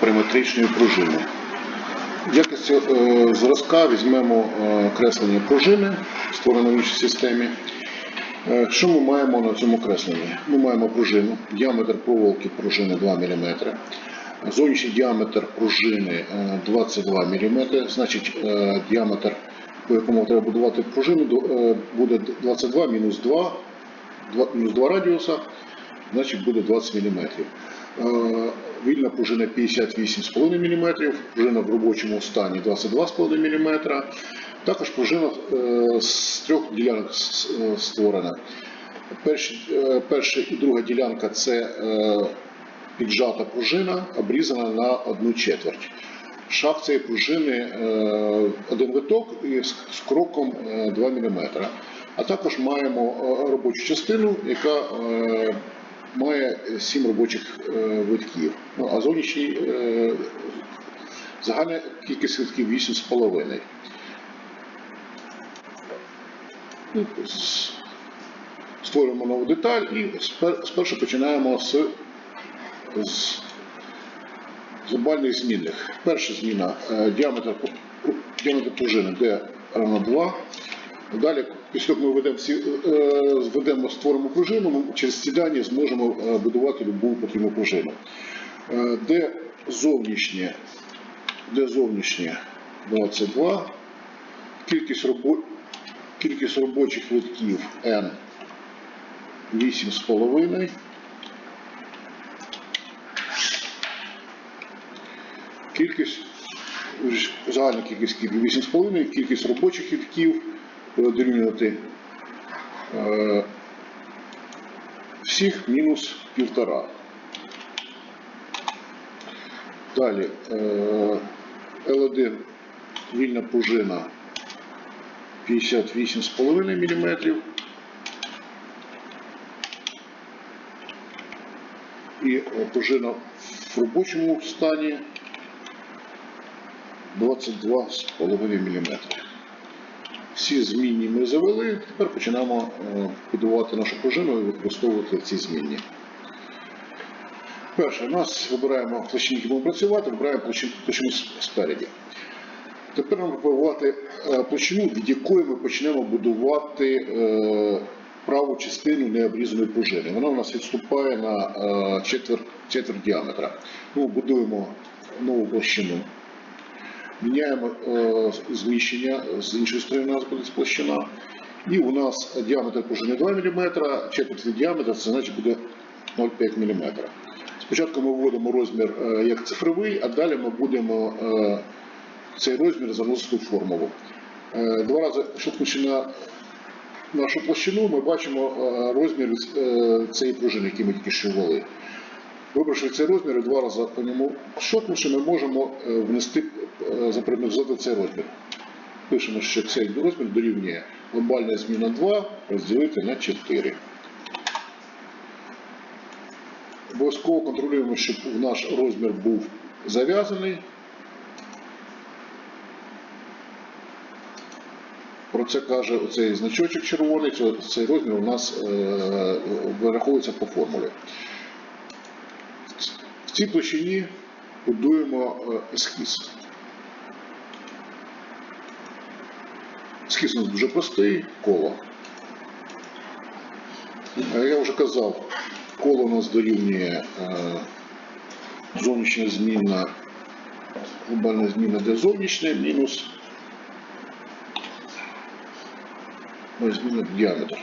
параметричної пружини. В якості е, зразка візьмемо е, креслення пружини, створене в іншій системі. Е, Що ми маємо на цьому кресленні? Ми маємо пружину, діаметр проволоки пружини 2 мм, зовнішній діаметр пружини е, 22 мм, значить діаметр, по якому треба будувати пружину, буде 22 мінус 2, 2 мінус 2 радіуса, значить буде 20 мм. Вільна пружина 58,5 мм, пружина в робочому стані 22,5 мм. Також пружина е, з трьох ділянок е, створена. Е, перша і друга ділянка це е, піджата пружина, обрізана на одну четверть. Шаг цієї пружини е, один виток з, кроком е, 2 мм. А також маємо е, робочу частину, яка е, має 7 робочих е, витків. Ну, а зовнішній е, загальна кількість витків 8,5. Ну, Створюємо нову деталь і спершу починаємо з, з глобальних змінних. Перша зміна е, діаметр, діаметр пружини D равно 2. Далі, після того, ми введемо, всі, е, введемо, створимо пружину, ми через ці дані зможемо е, будувати любу потрібну пружину. Е, Де зовнішнє, де зовнішнє 22, кількість, робо, кількість робочих витків N 8,5. Кількість, загальна кількість кільків 8,5, кількість робочих витків буде дорівнювати е, всіх мінус півтора. Далі е, L1 вільна пружина 58,5 мм. І е, пружина в робочому стані 22,5 мм. Всі змінні ми завели, тепер починаємо е, будувати нашу пружину і використовувати ці змінні. Перше, у нас вибираємо площину, які будемо працювати, вибираємо площину, спереді. Тепер нам вибирати е, площину, від якої ми почнемо будувати е, праву частину необрізаної пружини. Вона у нас відступає на четверть, четверть діаметра. Ну, будуємо нову площину. Міняємо е, зміщення, з іншої сторони у нас буде площина. І у нас діаметр пружини 2 мм, четверть від діаметра, це значить буде 0,5 мм. Спочатку ми вводимо розмір е, як цифровий, а далі ми будемо е, цей розмір заносити в формулу. Два рази штовхнувши на нашу площину, ми бачимо розмір цієї пружини, який ми тільки що ввели. Вибравши цей розмір і два рази по ньому шотнувши, ми можемо е, внести, е, запримерзати цей розмір. Пишемо, що цей розмір дорівнює глобальна зміна 2 розділити на 4. Обов'язково контролюємо, щоб наш розмір був зав'язаний. Про це каже оцей значочок червоний, цей розмір у нас е, вираховується по формулі. В цій площині будуємо е, ескіз. Ескіз у нас дуже простий, коло. Я вже казав, коло у нас дорівнює е, зовнішня зміна, глобальна зміна, де зовнішня, мінус ну, зміна діаметр.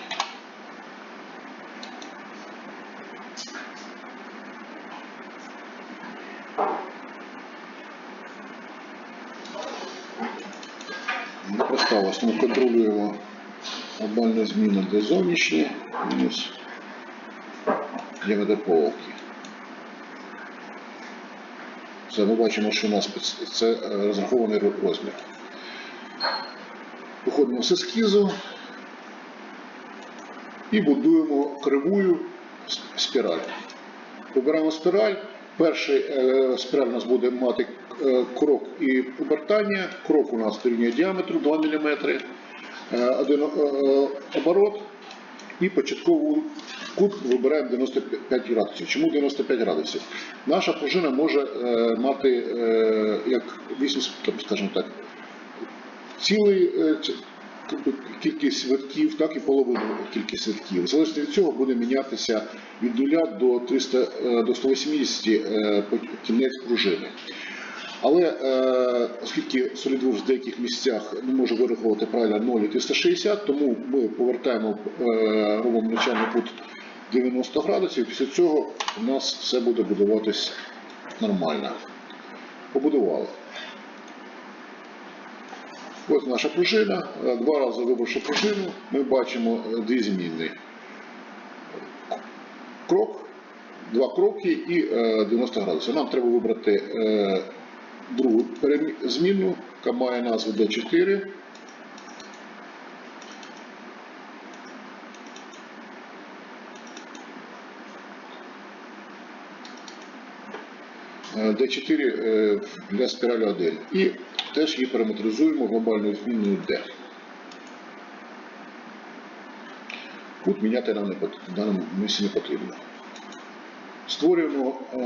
Осталось. Ми контролюємо глобальну зміну де зовнішнє, мінус проволоки. Це ми бачимо, що у нас це е, розрахований ро- розмір. Виходимо з ескізу і будуємо кривую спіраль. Вибираємо спіраль. Перший е, у нас буде мати е, крок і обертання. Крок у нас дорівнює діаметру 2 мм. Е, один оборот І початковий кут вибираємо 95 градусів. Чому 95 градусів? Наша пружина може мати як 8, скажімо так, цілий кількість витків, так і половину кількість витків. Залежно від цього буде мінятися від 0 до 300, е, до 180 е, кінець пружини. Але е, оскільки SolidWorks в деяких місцях не може вирахувати правильно 0 і 360, тому ми повертаємо, робимо начальний кут 90 градусів. Після цього у нас все буде будуватись нормально. Побудували. Ось наша пружина. Е, Два рази вибравши пружину, ми бачимо е, дві зміни. Крок, два кроки і е, 90 градусів. Нам треба вибрати е, другу зміну, яка має назву D4. Е, D4 е, для спіралі 1. І теж її параметризуємо глобальною змінною D. Кут міняти нам в даному місці не потрібно. Створюємо е,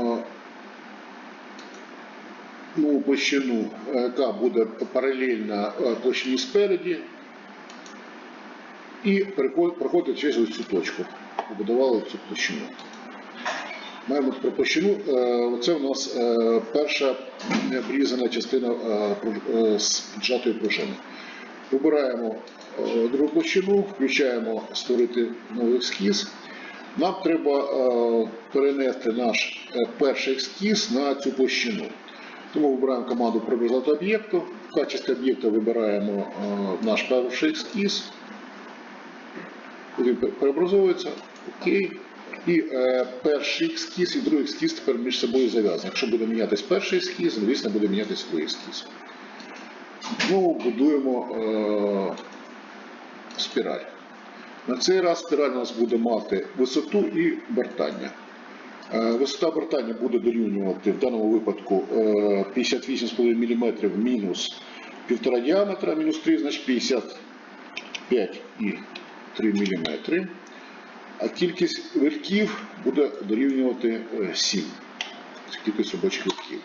нову площину, е, яка буде паралельна е, площині спереді, і проходить через цю точку. Побудували цю площину. Тепер площину. е, Це у нас е, перша обрізана частина е, з піджатої пружини. Вибираємо другу площину, включаємо створити новий ескіз. Нам треба перенести наш перший ескіз на цю площину. Тому вибираємо команду «Преобразувати об'єкту. В качестві об'єкта вибираємо наш перший ескіз. Він пер- переобразовується. Окей. І е, перший ескіз і другий ескіз тепер між собою зав'язані. Якщо буде мінятись перший ескіз, звісно, буде мінятись другий ескіз. Знову будуємо е, спіраль. На цей раз спіраль у нас буде мати висоту і бертання. Е, Висота бертання буде дорівнювати в даному випадку е, 58,5 мм мінус 1,5 діаметра, мінус 3, значить 55,3 мм. А кількість витків буде дорівнювати е, 7. Це кількість робочих витків.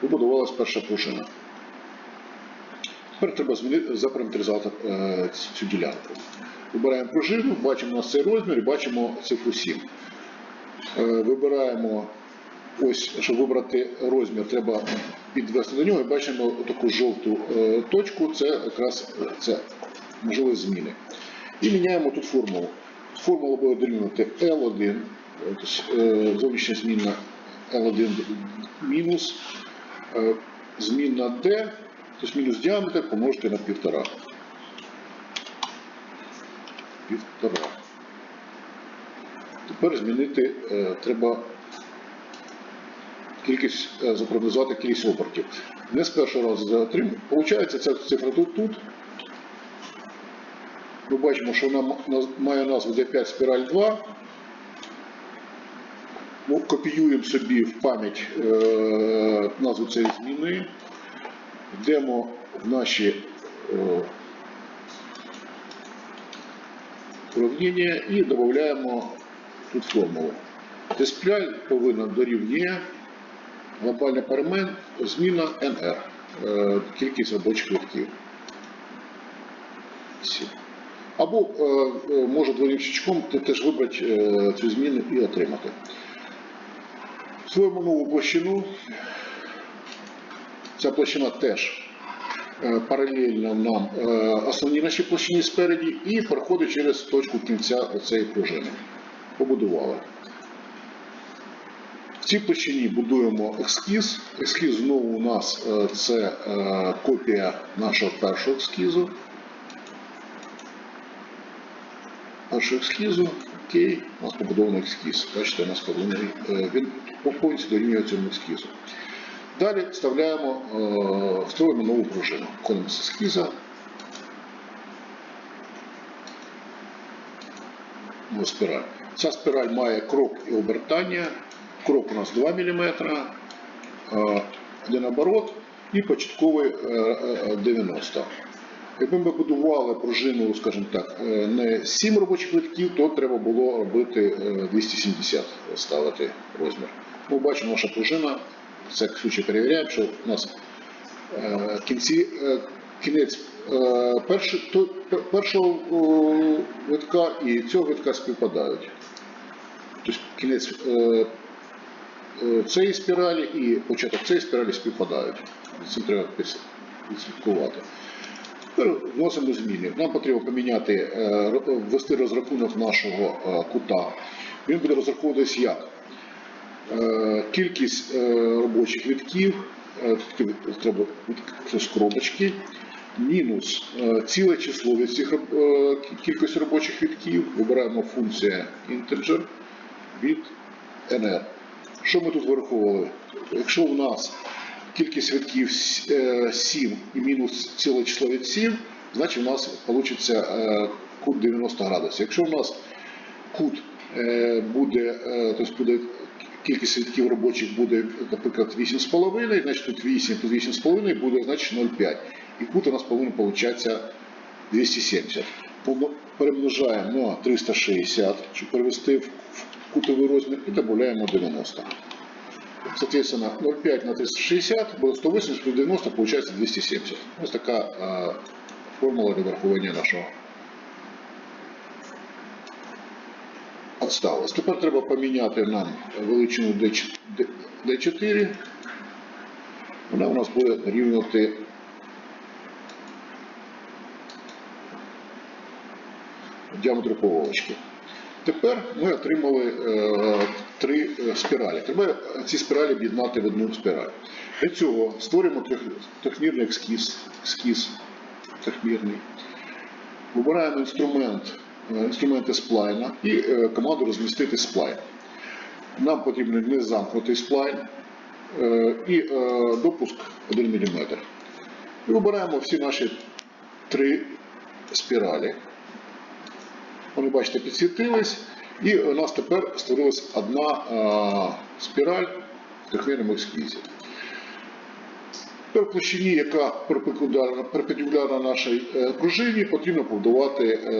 Побудувалась перша пружина. Тепер треба запараметризувати е, цю ділянку. Вибираємо пружину, бачимо у нас цей розмір і бачимо цифру 7. Е, Вибираємо, ось, щоб вибрати розмір, треба підвести до нього і бачимо таку жовту е, точку, це якраз е, це можливість зміни. І міняємо тут формулу. Формула буде дорівнювати L1, е, тобто, е, зовнішня змінна L1 мінус е, змінна D, тобто мінус діаметр помножити на півтора. Півтора. Тепер змінити е, треба кількість, запрогнозувати кількість обертів. Не з першого разу за три. Получається, ця цифра тут, тут. Ми бачимо, що вона має назву D5 спіраль 2. Ну, копіюємо собі в пам'ять е, назву цієї зміни. Йдемо в наші е, уравнення і додаємо тут формулу. Де повинна дорівнює глобальна перемен зміна NR, е, кількість робочих витків. Або е, е, може ти теж вибрати е, цю зміну і отримати. Створимо нову площину. Ця площина теж паралельно нам основній нашій площині спереді і проходить через точку кінця цієї пружини. Побудували. В цій площині будуємо ескіз. Ескіз знову у нас це копія нашого першого ескізу. Першого ескізу, окей, у нас побудований ескіз. Бачите, у нас побудований, е, він по повністю дорівнює цьому ескізу. Далі вставляємо, е, встроюємо нову пружину. Входимо з ескіза. Ну. Ця спіраль має крок і обертання. Крок у нас 2 мм, один оборот і початковий е, е, 90. Якби ми будували пружину, скажімо так, е, не 7 робочих витків, то треба було робити е, 270 ставити розмір. Ми бачимо, наша пружина, це случай перевіряємо, що у нас е, кінці, е, кінець е, першого витка і цього витка співпадають. Тобто кінець е, е, цієї спіралі і початок цієї спіралі співпадають. Це треба відслідкувати. Тепер вносимо зміни. Нам потрібно поміняти, е, ввести розрахунок нашого е, кута. Він буде розраховуватись як? Е, Кількість е, робочих вітків, е, треба це скобочки, мінус е, ціле число від цих е, кількості робочих вітків. Вибираємо функція integer від nr. Що ми тут вираховували? Якщо у нас кількість витків 7 і мінус ціле число від 7, значить у нас вийде кут 90 градусів. Якщо у нас кут е, буде, е, тобто буде кількість витків робочих буде, наприклад, 8,5, значить тут 8, тут 8,5 буде, значить 0,5. І кут у нас повинен получатися 270. Перемножаємо на 360, щоб перевести в кутовий розмір і додаємо 90. Соответственно, 0,5 на 360 было 180 плюс 90, получается 270. Ось така а, формула для врахування нашого. Отсталось. Тепер треба поміняти нам величину D4. D4. Вона у нас буде рівняти діаметру проволочки. Тепер ми отримали е, три е, спіралі. Треба ці спіралі об'єднати в одну спіраль. Для цього створюємо трьох- трьохмірний ескіз, ескіз трьохмірний. Вибираємо інструмент, е, інструменти сплайна і команду розмістити сплайн. Нам потрібен незамкнутий сплайн е, і допуск 1 мм. І вибираємо всі наші три спіралі. Вони, бачите, підсвітились, і у нас тепер створилась одна а, спіраль в трьохмірному ескізі. Тепер площині, яка перпендикулярна, нашій е, пружині, потрібно побудувати е,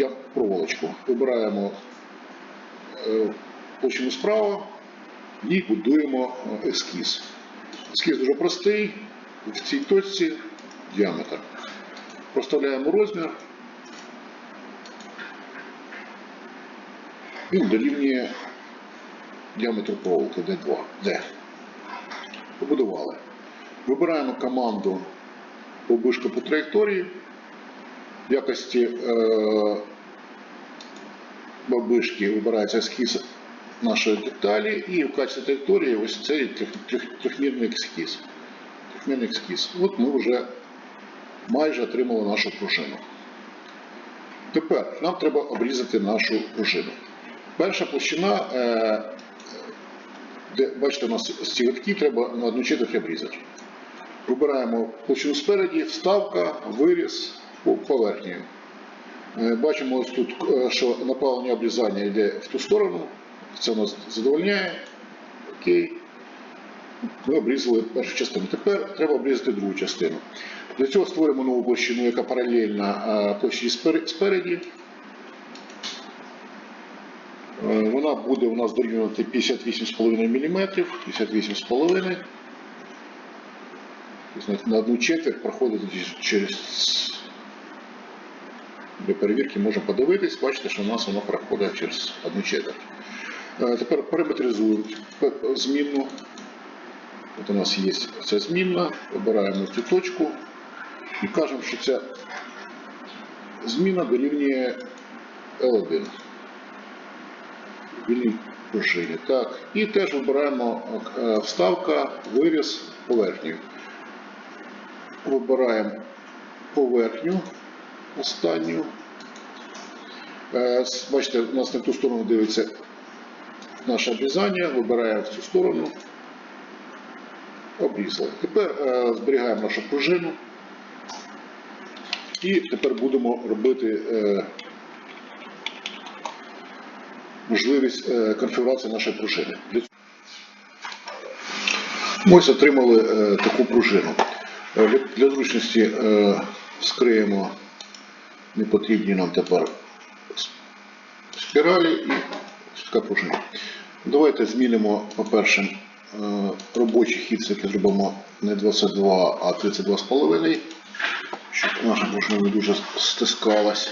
е, проволочку. Вибираємо е, площину справа і будуємо е, ескіз. Ескіз дуже простий, в цій точці діаметр. Проставляємо розмір. Він дорівнює діаметру проволоки D2. D. Побудували. Вибираємо команду обишка по траєкторії. В якості е, бабишки вибирається ескіз нашої деталі і в качестві траєкторії ось цей трьох- трьох- трьохмірний ескіз. Трьохмірний ескіз. От ми вже майже отримали нашу пружину. Тепер нам треба обрізати нашу пружину. Перша площина, е, де бачите, у нас ці треба на одну четверть обрізати. Вибираємо площину спереді, вставка, виріз по поверхні. Е, Бачимо ось тут, е, що направлення обрізання йде в ту сторону. Це нас задовольняє. Окей. Ми обрізали першу частину. Тепер треба обрізати другу частину. Для цього створимо нову площину, яка паралельна площині спереді. Е, Вона буде у нас дорівнювати 58,5 мм, 58,5 Тобто на одну четверть проходить через для перевірки можемо подивитись, бачите, що у нас воно проходить через одну четверть. Е, Тепер параметризуємо змінну. От у нас є ця змінна, вибираємо цю точку і кажемо, що ця зміна дорівнює L1 вільній пружині. Так. І теж вибираємо е, вставка, виріз, поверхню. Вибираємо поверхню останню. Е, Бачите, у нас на ту сторону дивиться наше обрізання, вибираємо в цю сторону. Обрізали. Тепер е, зберігаємо нашу пружину. І тепер будемо робити можливість е, конфігурації нашої пружини. Ми ось отримали е, таку пружину. Е, Для, зручності Скриємо непотрібні нам тепер спіралі і така пружина. Давайте змінимо, по-перше, робочий хід все-таки зробимо не 22, а 32,5, щоб наша пружина не дуже стискалась.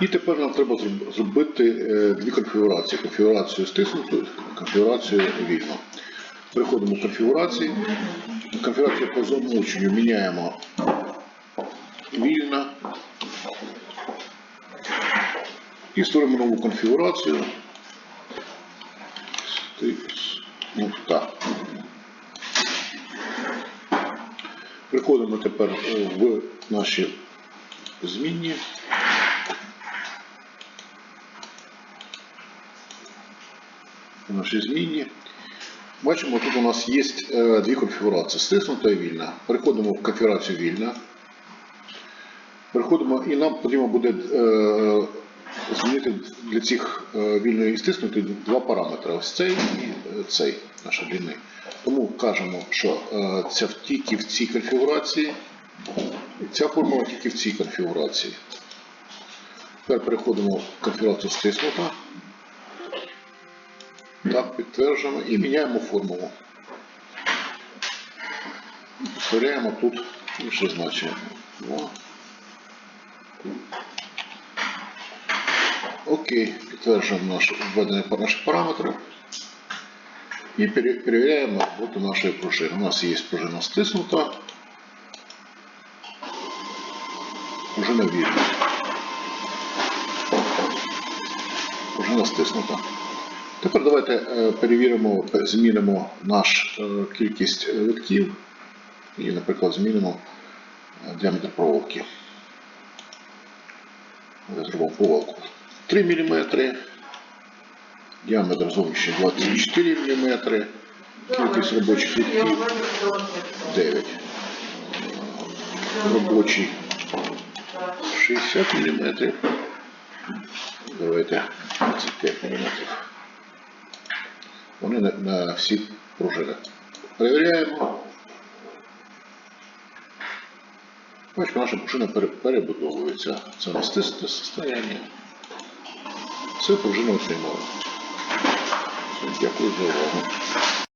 І тепер нам треба зробити е, дві конфігурації. Конфігурацію стиснуту, конфігурацію вільну. Переходимо в конфігурації. Конфігурацію по замовченню міняємо вільно. І створимо нову конфігурацію. Стиснута. Приходимо тепер е, в наші змінні. В нашій зміні. Бачимо, тут у нас є е, дві конфігурації стиснута і вільна. Переходимо в конфігурацію вільна. Переходимо і нам потрібно буде е, змінити для цих е, вільної і стиснутої два параметри. Ось цей і цей наша длини. Тому кажемо, що це тільки в цій конфігурації, і ця формула тільки в цій конфігурації. Тепер переходимо в конфігурацію стиснута. Підтверджуємо і міняємо формулу. Повторяємо тут інше значення. Окей, підтверджуємо наш введення наших параметрів. І пере- перевіряємо роботу нашої пружини. У нас є пружина стиснута. Пружина вільна. Пружина стиснута. Тепер давайте е, перевіримо, змінимо наш е, кількість витків і, наприклад, змінимо е, діаметр проволоки. Я зробив проволоку 3 мм, діаметр зовнішній 24 мм, кількість робочих витків 9. Робочий 60 мм. Давайте 25 мм. Вони на, на всі пружини. Перевіряємо. Бачимо, наша пружина перебудовується. Це на стисне состояння. Все пружина. Все, Дякую за увагу.